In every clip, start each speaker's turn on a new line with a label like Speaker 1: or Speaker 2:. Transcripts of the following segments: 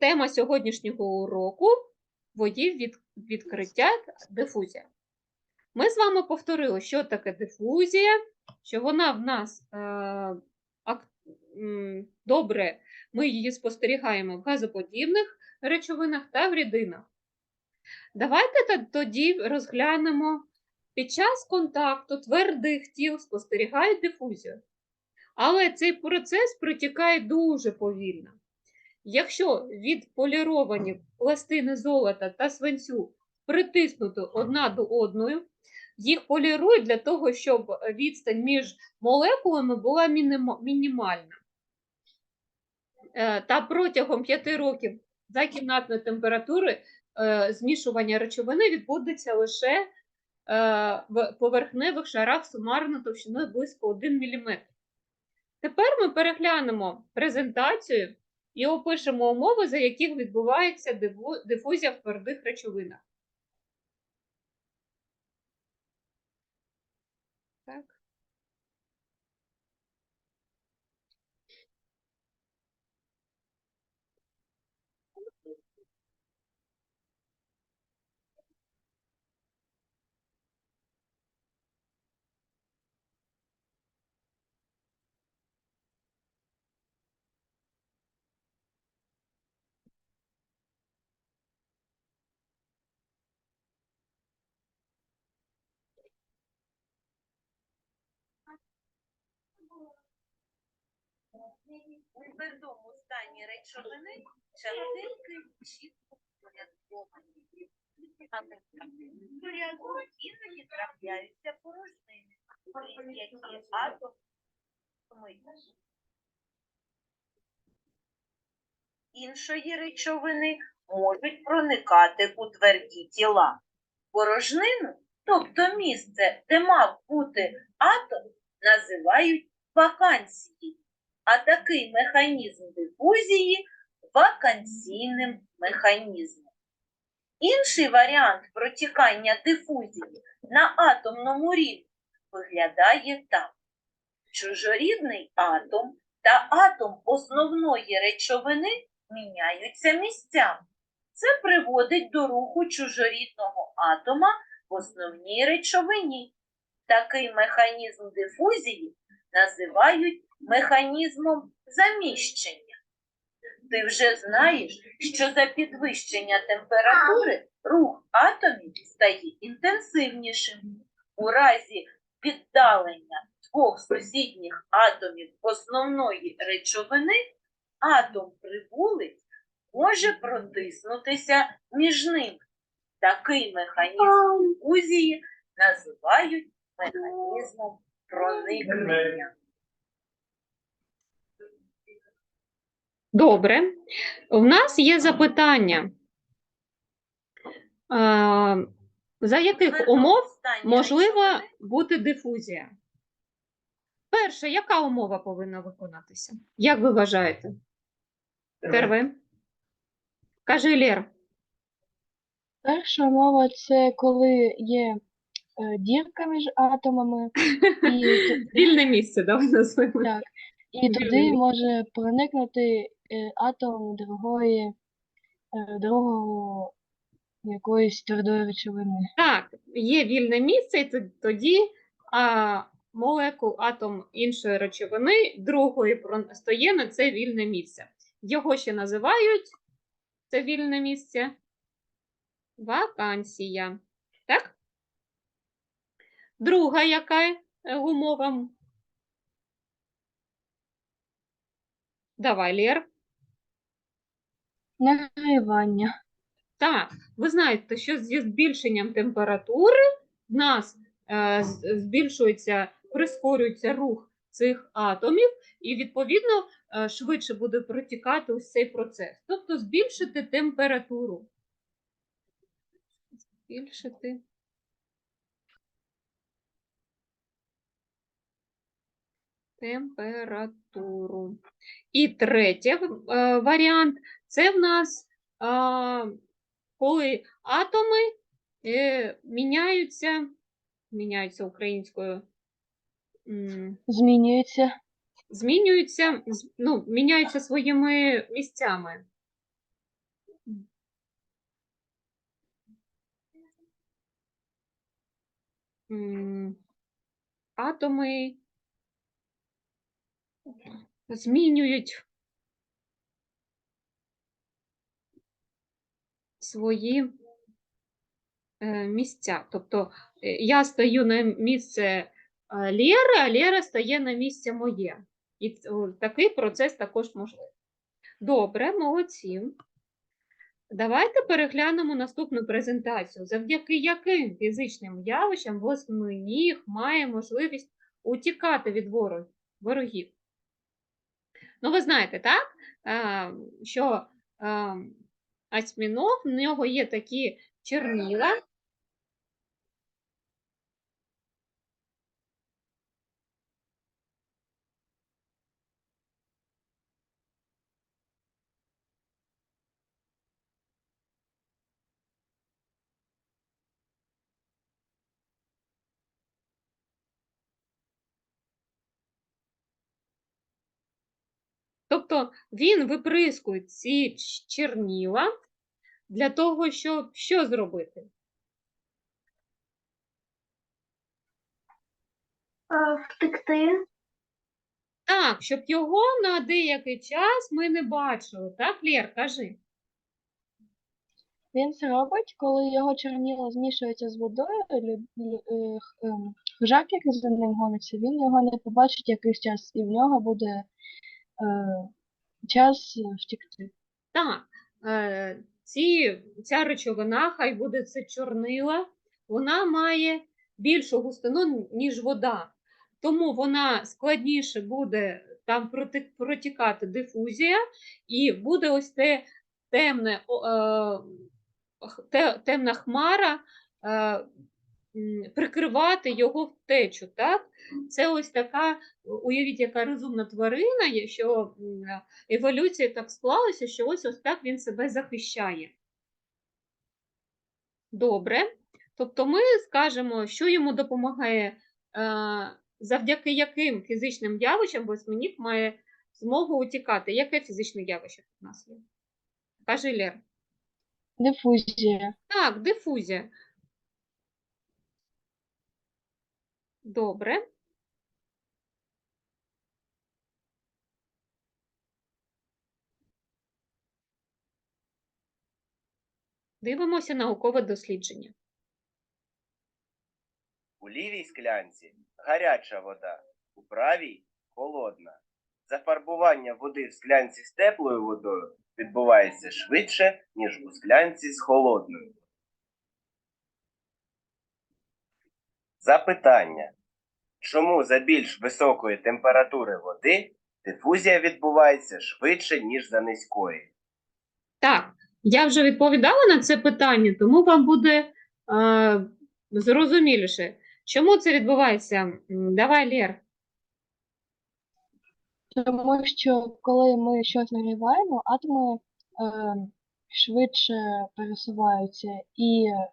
Speaker 1: Тема сьогоднішнього уроку водій від відкриття дифузія. Ми з вами повторили, що таке дифузія, що вона в нас е, добре, ми її спостерігаємо в газоподібних речовинах та в рідинах. Давайте тоді розглянемо під час контакту твердих тіл спостерігають дифузію. Але цей процес протікає дуже повільно. Якщо відполіровані пластини золота та свинцю притиснуті одна до одної, їх полірують для того, щоб відстань між молекулами була мінімальна. Е, Та протягом 5 років за кімнатної температури е, змішування речовини відбудеться лише е, в поверхневих шарах сумарно товщиною близько 1 мм. Тепер ми переглянемо презентацію і опишемо умови, за яких відбувається дифу- дифузія в твердих речовинах. Так.
Speaker 2: У твердому стані речовини частинки чітко порядковані. Порядок іноді трапляються порожнини, які атоми іншої речовини можуть проникати у тверді тіла. Порожнину, тобто місце, де мав бути атом, називають вакансією а такий механізм дифузії вакансійним механізмом. Інший варіант протікання дифузії на атомному рівні виглядає так. Чужорідний атом та атом основної речовини міняються місцями. Це приводить до руху чужорідного атома в основній речовині. Такий механізм дифузії називають механізмом заміщення. Ти вже знаєш, що за підвищення температури рух атомів стає інтенсивнішим. У разі віддалення двох сусідніх атомів основної речовини атом прибулець може протиснутися між ними. Такий механізм фузії називають механізмом проникнення.
Speaker 1: Добре. У нас є запитання. За яких умов можлива бути дифузія? Перше, яка умова повинна виконатися? Як ви вважаєте? Терви? Кажи, Лєр.
Speaker 3: Перша мова це коли є е, дірка між атомами, і,
Speaker 1: Вільне місце, давай назвемо.
Speaker 3: так, і туди може проникнути атом другої, е, другого якоїсь твердої речовини.
Speaker 1: Так, є вільне місце, і тоді а, молекул, атом іншої речовини другої стає на це вільне місце. Його ще називають це вільне місце вакансія. Так? Друга яка е, умова? Давай, Лєр.
Speaker 3: Нагрівання.
Speaker 1: Так, ви знаєте, що зі збільшенням температури в нас е, збільшується, прискорюється рух цих атомів, і відповідно е, швидше буде протікати ось цей процес. Тобто збільшити температуру. Збільшити. Температуру. І третій е, варіант це в нас коли атоми е, міняються, міняються українською. Змінюються. Змінюються, ну, міняються своїми місцями. Атоми змінюють свої е, місця. Тобто е, я стаю на місце е, Лєри, а Лєра стає на місце моє. І такий процес також можливий. Добре, молодці. Давайте переглянемо наступну презентацію. Завдяки яким фізичним явищам восьминіг має можливість утікати від ворог- ворогів. Ну, ви знаєте, так? Що осьміног, в нього є такі черніла, Тобто він виприскує ці черніла для того, щоб що зробити?
Speaker 4: Втекти.
Speaker 1: Так, щоб його на деякий час ми не бачили. Так, Лєр, кажи.
Speaker 3: Він це робить, коли його чорніло змішується з водою, е, ем, хижак, який за ним гониться, він його не побачить якийсь час, і в нього буде е, час е, втекти.
Speaker 1: Так, е, ці, ця речовина, хай буде це чорнила, вона має більшу густину, ніж вода. Тому вона складніше буде там протікати дифузія, і буде ось те темне, е, темна хмара е, прикривати його втечу. Так? Це ось така, уявіть, яка розумна тварина, що еволюція так склалася, що ось ось так він себе захищає. Добре. Тобто ми скажемо, що йому допомагає, е, завдяки яким фізичним явищам восьминіг має змогу утікати. Яке фізичне явище тут у нас є? Каже Лєр.
Speaker 3: Дифузія.
Speaker 1: Так, дифузія. Добре. Дивимося наукове дослідження.
Speaker 5: У лівій склянці гаряча вода, у правій холодна. Зафарбування води в склянці з теплою водою відбувається швидше, ніж у склянці з холодною. Запитання. Чому за більш високої температури води дифузія відбувається швидше, ніж за низької?
Speaker 1: Так, я вже відповідала на це питання, тому вам буде е, зрозуміліше. Чому це відбувається? Давай, Лєр.
Speaker 3: Тому що коли ми щось нагріваємо, атоми е, швидше пересуваються, і е,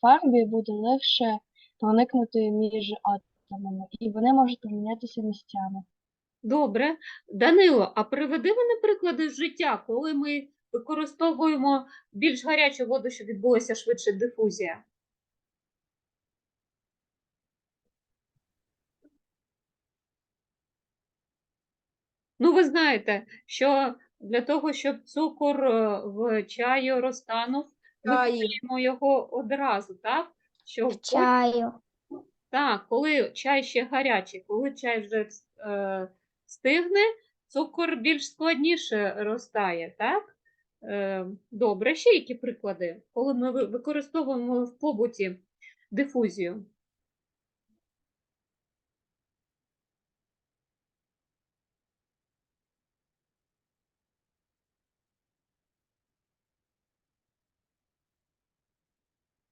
Speaker 3: фарбі буде легше проникнути між атомами, і вони можуть помінятися місцями.
Speaker 1: Добре. Данило, а приведи мене приклади з життя, коли ми використовуємо більш гарячу воду, щоб відбулася швидше дифузія. Ну, ви знаєте, що для того, щоб цукор е, в чаю розтанув, ми
Speaker 6: Чаї.
Speaker 1: його одразу, так? Що
Speaker 4: Чаю.
Speaker 1: Так, коли чай ще гарячий, коли чай вже е, стигне, цукор більш складніше розтає, так? Е, добре, ще які приклади, коли ми використовуємо в побуті дифузію.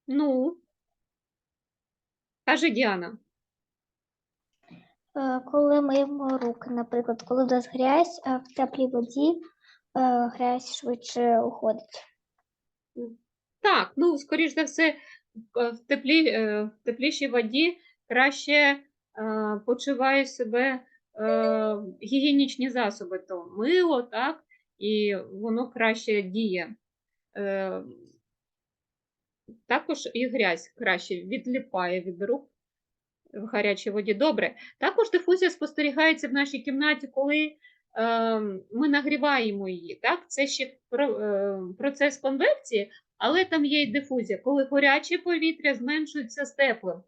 Speaker 1: Ну, каже Діана.
Speaker 4: Е, Коли миємо руки, наприклад, коли в нас грязь, а в теплій воді е, грязь швидше уходить.
Speaker 1: Так, ну, скоріш за все, в теплі, е, в теплішій воді краще почуває себе гігієнічні засоби, то мило, так, і воно краще діє. Також і грязь краще відліпає від рук в гарячій воді. Добре. Також дифузія спостерігається в нашій кімнаті, коли е, ми нагріваємо її. Так? Це ще про- е, процес конвекції, але там є й дифузія, коли гаряче повітря зменшується з теплим.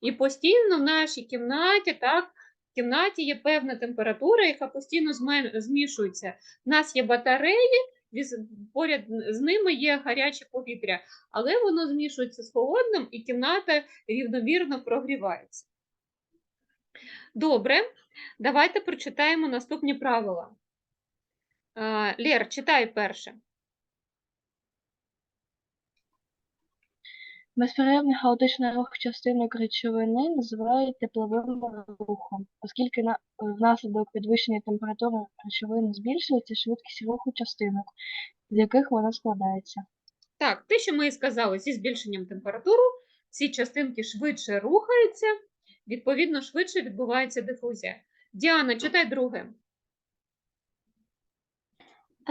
Speaker 1: І постійно в нашій кімнаті, так, в кімнаті є певна температура, яка постійно змішується. У нас є батареї, поряд з ними є гаряче повітря, але воно змішується з холодним, і кімната рівномірно прогрівається. Добре, давайте прочитаємо наступні правила. Лєр, читай перше.
Speaker 3: Безперервний хаотичний рух частинок речовини називають тепловим рухом, оскільки на, внаслідок підвищення температури речовини збільшується швидкість руху частинок, з яких вона складається.
Speaker 1: Так, те, що ми і сказали, зі збільшенням температури ці частинки швидше рухаються, відповідно, швидше відбувається дифузія. Діана, читай друге.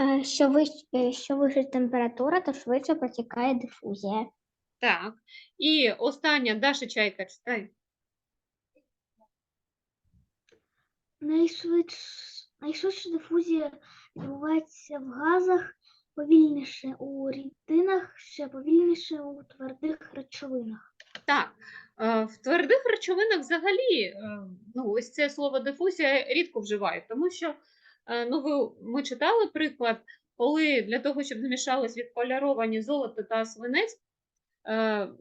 Speaker 4: Е, Що вищ, е, що вища температура, то швидше протікає дифузія.
Speaker 1: Так. І остання Даша Чайка, читай.
Speaker 6: Найшвидш... Найшвидша дифузія відбувається в газах, повільніше у рідинах, ще повільніше у твердих речовинах.
Speaker 1: Так, е, в твердих речовинах взагалі, е, ну, ось це слово дифузія рідко вживають, тому що е, ну, ви, ми читали приклад, коли для того, щоб змішались відполяровані золото та свинець,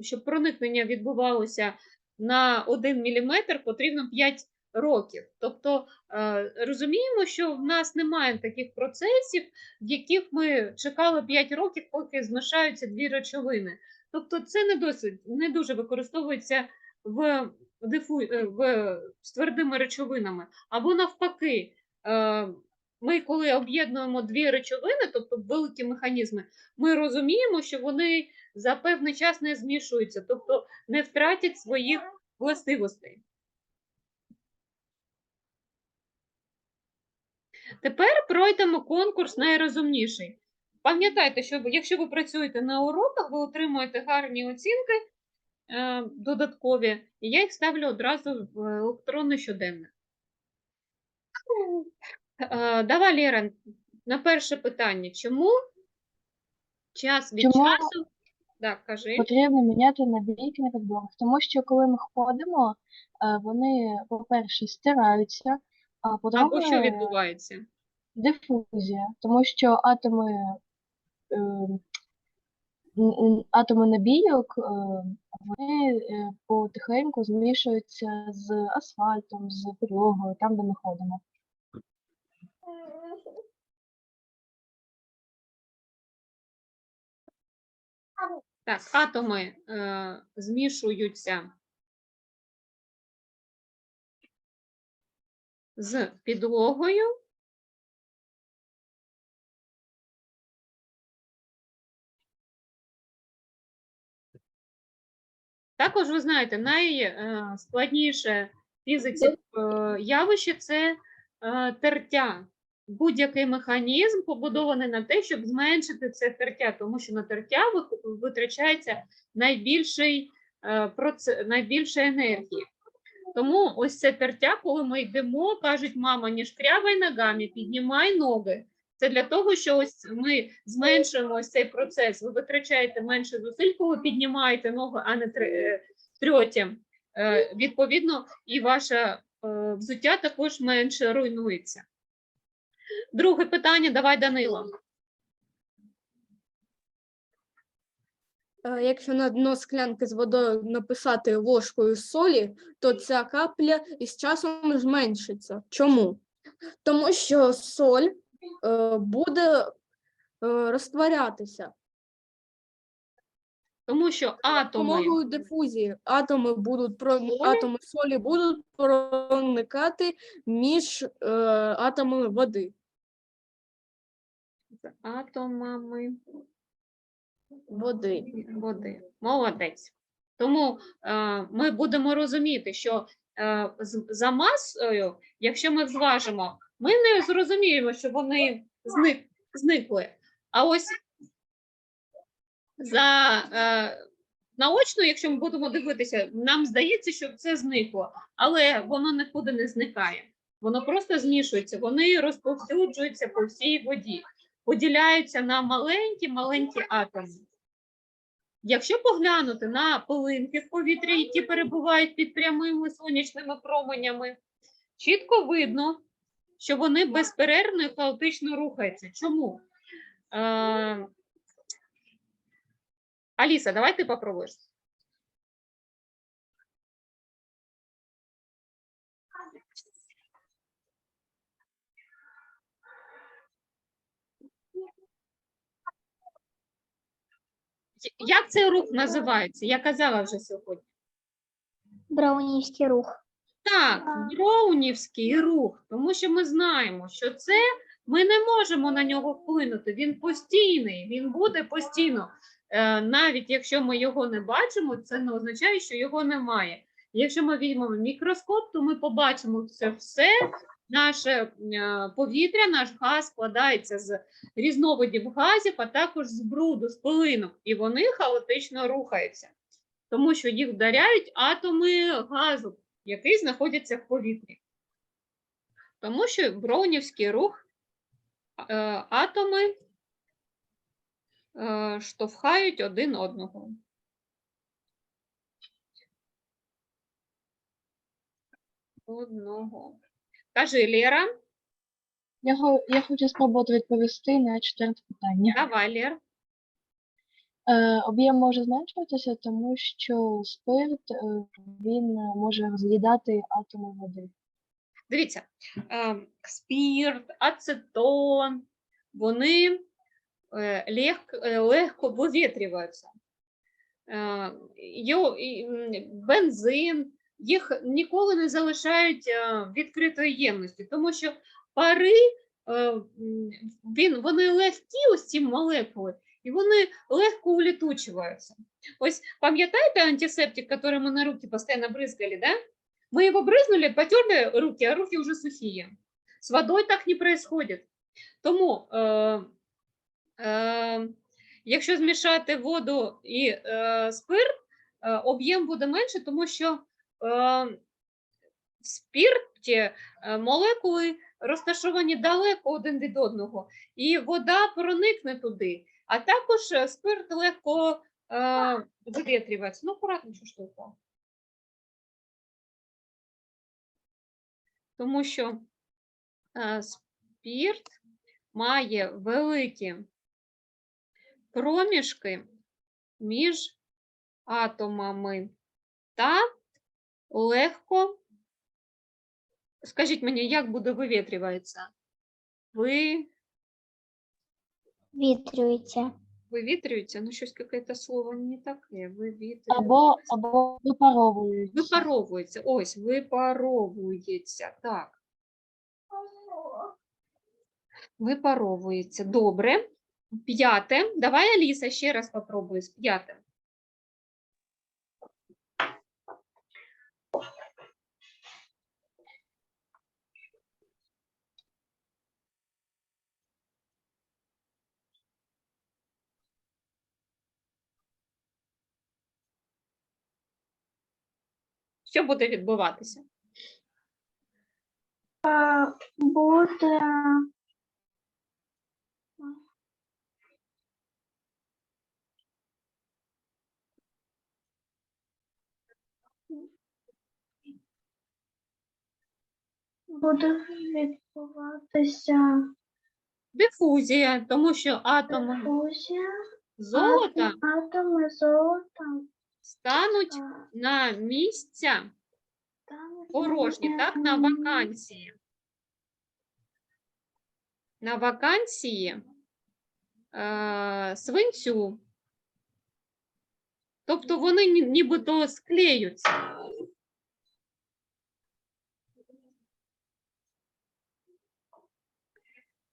Speaker 1: щоб проникнення відбувалося на 1 мм, потрібно 5 років. Тобто е, розуміємо, що в нас немає таких процесів, в яких ми чекали 5 років, поки змішаються дві речовини. Тобто це не досить не дуже використовується в дифу, е, в, з твердими речовинами. Або навпаки, е, ми коли об'єднуємо дві речовини, тобто великі механізми, ми розуміємо, що вони за певний час не змішуються, тобто не втратять своїх властивостей. Тепер пройдемо конкурс найрозумніший. Пам'ятайте, що якщо ви працюєте на уроках, ви отримуєте гарні оцінки е, додаткові, і я їх ставлю одразу в електронний щоденник. Е, давай, Лера, на перше питання. Чому час від
Speaker 3: Чому
Speaker 1: часу. Так, кажи.
Speaker 3: Потрібно міняти набійки на підборах, тому що коли ми ходимо, е, вони, по-перше, стираються, а
Speaker 1: Або
Speaker 3: по-друге,
Speaker 1: що відбувається?
Speaker 3: дифузія, тому що атоми, е, атоми набійок, е, вони потихеньку змішуються з асфальтом, з підлогою, там, де ми ходимо.
Speaker 1: Так, атоми е, змішуються з підлогою. Також ви знаєте, найскладніше в фізиці е, явище це е, тертя. Будь-який механізм побудований на те, щоб зменшити це тертя, тому що на тертя витрачається найбільший, е, проце- найбільше енергії. Тому ось це тертя, коли ми йдемо, кажуть, мама, не шкрябай ногами, піднімай ноги. Це для того, що ось ми зменшуємо ось цей процес. Ви витрачаєте менше зусиль, коли піднімаєте ноги, а не е, трьоті. Е, Відповідно, і ваше взуття також менше руйнується. Друге питання, давай, Данило.
Speaker 7: Е, Якщо на дно склянки з водою написати ложкою солі, то ця капля із часом зменшиться. Чому? Тому що соль е, буде е, розтворятися.
Speaker 1: Тому що атоми,
Speaker 7: Допомогою дифузії атоми будуть атоми солі будуть проникати між е, атомами води.
Speaker 1: З атомами
Speaker 7: Води.
Speaker 1: води. Молодець. Тому е, ми будемо розуміти, що е, з- за масою, якщо ми зважимо, ми не зрозуміємо, що вони зник, зникли. А ось за е, наочно, якщо ми будемо дивитися, нам здається, що це зникло, але воно нікуди не зникає. Воно просто змішується, вони розповсюджуються по всій воді, поділяються на маленькі маленькі атоми. Якщо поглянути на пилинки в повітрі, які перебувають під прямими сонячними променями, чітко видно, що вони безперервно і хаотично рухаються. Чому? Е, Аліса, давай ти попробуєш. Як цей рух називається? Я казала вже сьогодні.
Speaker 4: Браунівський рух.
Speaker 1: Так, броунівський рух, тому що ми знаємо, що це ми не можемо на нього вплинути. Він постійний, він буде постійно. Е, навіть якщо ми його не бачимо, це не означає, що його немає. Якщо ми візьмемо мікроскоп, то ми побачимо це все. Наше е, повітря, наш газ складається з різновидів газів, а також з бруду, з пилинок, і вони хаотично рухаються, тому що їх вдаряють атоми газу який знаходиться в повітрі. Тому що броунівський рух е, атоми е, штовхають один одного. Одного. Кажи, Лера,
Speaker 3: Я, хо- я хочу спробувати відповісти на четверте питання.
Speaker 1: давай, Лер.
Speaker 3: Е, об'єм може зменшуватися, тому що спирт е, він е, може роз'їдати атоми води.
Speaker 1: Дивіться, е, спірт, ацетон, вони е, лег- е, легко вивітрюються. Е, йо- і, м, Бензин, їх ніколи не залишають е, відкритої ємності, тому що пари, е, він, вони легкі, ось ці молекули, і вони легко улітучуються. Ось пам'ятаєте антисептик, який ми на руки постійно бризгали, да? Мы его брызнули, потерли руки, а руки уже сухие. С водой так не происходит. Тому, е, е, якщо змішати воду і е, спирт, е, об'єм буде менше, тому що в спірті е, молекули розташовані далеко один від одного, і вода проникне туди, а також е, спирт легко е, вивітрюється. Ну, що ж тому що спірт має великі проміжки між атомами та легко, скажіть мені, як буде вивітрюватися? Ви
Speaker 4: Вітрюється.
Speaker 1: вивітрюється? Ну, щось якесь слово не таке. Вивітрюється.
Speaker 3: Або, або випаровують.
Speaker 1: Випаровується. Ось, випаровується. Так. Випаровується. Добре. П'яте. Давай, Аліса, ще раз попробуй з п'ятим. Що буде відбуватися?
Speaker 6: Буде буде відбуватися
Speaker 1: Дифузія, тому що атоми
Speaker 6: фузія
Speaker 1: золота
Speaker 6: атоми золота
Speaker 1: стануть на місця порожні, так, на вакансії. На вакансії е, свинцю. Тобто вони нібито склеються.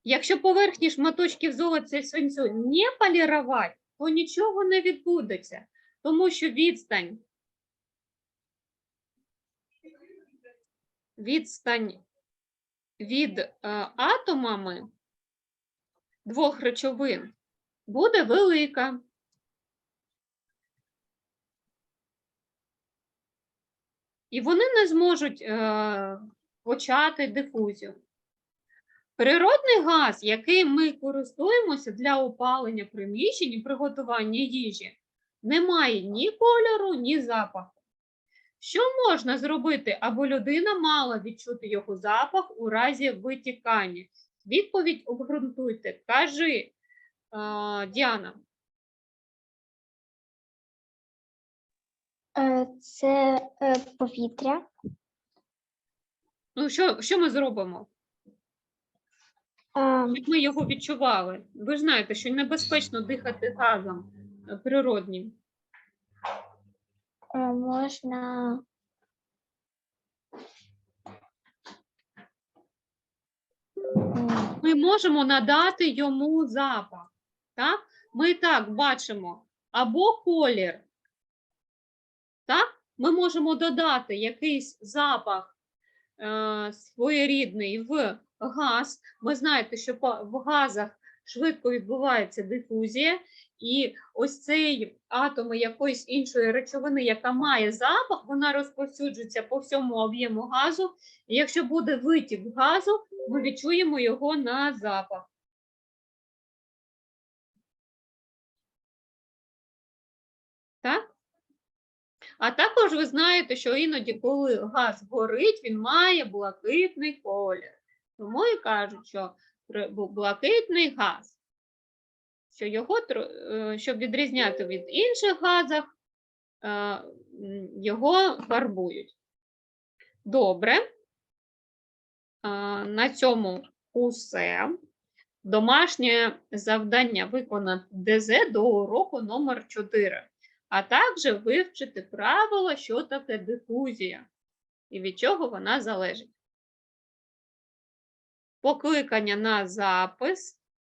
Speaker 1: Якщо поверхні шматочків золота і свинцю не полірувати, то нічого не відбудеться, тому що відстань відстань від е, атомами двох речовин буде велика. і вони не зможуть е, почати дифузію. Природний газ, яким ми користуємося для опалення приміщень і приготування їжі, не має ні кольору, ні запаху. Що можна зробити, аби людина мала відчути його запах у разі витікання? Відповідь обґрунтуйте. Кажи, Діана.
Speaker 4: Е, Це е, повітря.
Speaker 1: Ну, що, що ми зробимо? Щоб ми його відчували. Ви ж знаєте, що небезпечно дихати газом е, природнім.
Speaker 4: е, Можна
Speaker 1: Ми можемо надати йому запах. Так? Ми так бачимо або колір. Так? Ми можемо додати якийсь запах е, своєрідний в газ. Ви знаєте, що в газах швидко відбувається дифузія, і ось цей атоми якоїсь іншої речовини, яка має запах, вона розповсюджується по всьому об'єму газу. І якщо буде витік газу, ми відчуємо його на запах. Так? А також ви знаєте, що іноді, коли газ горить, він має блакитний колір. Тому і кажуть, що блакитний газ, що його, е, щоб відрізняти від інших газів, е, його фарбують. Добре. На цьому усе. Домашнє завдання виконати ДЗ до уроку номер 4, а також вивчити правила, що таке дифузія і від чого вона залежить. Покликання на запис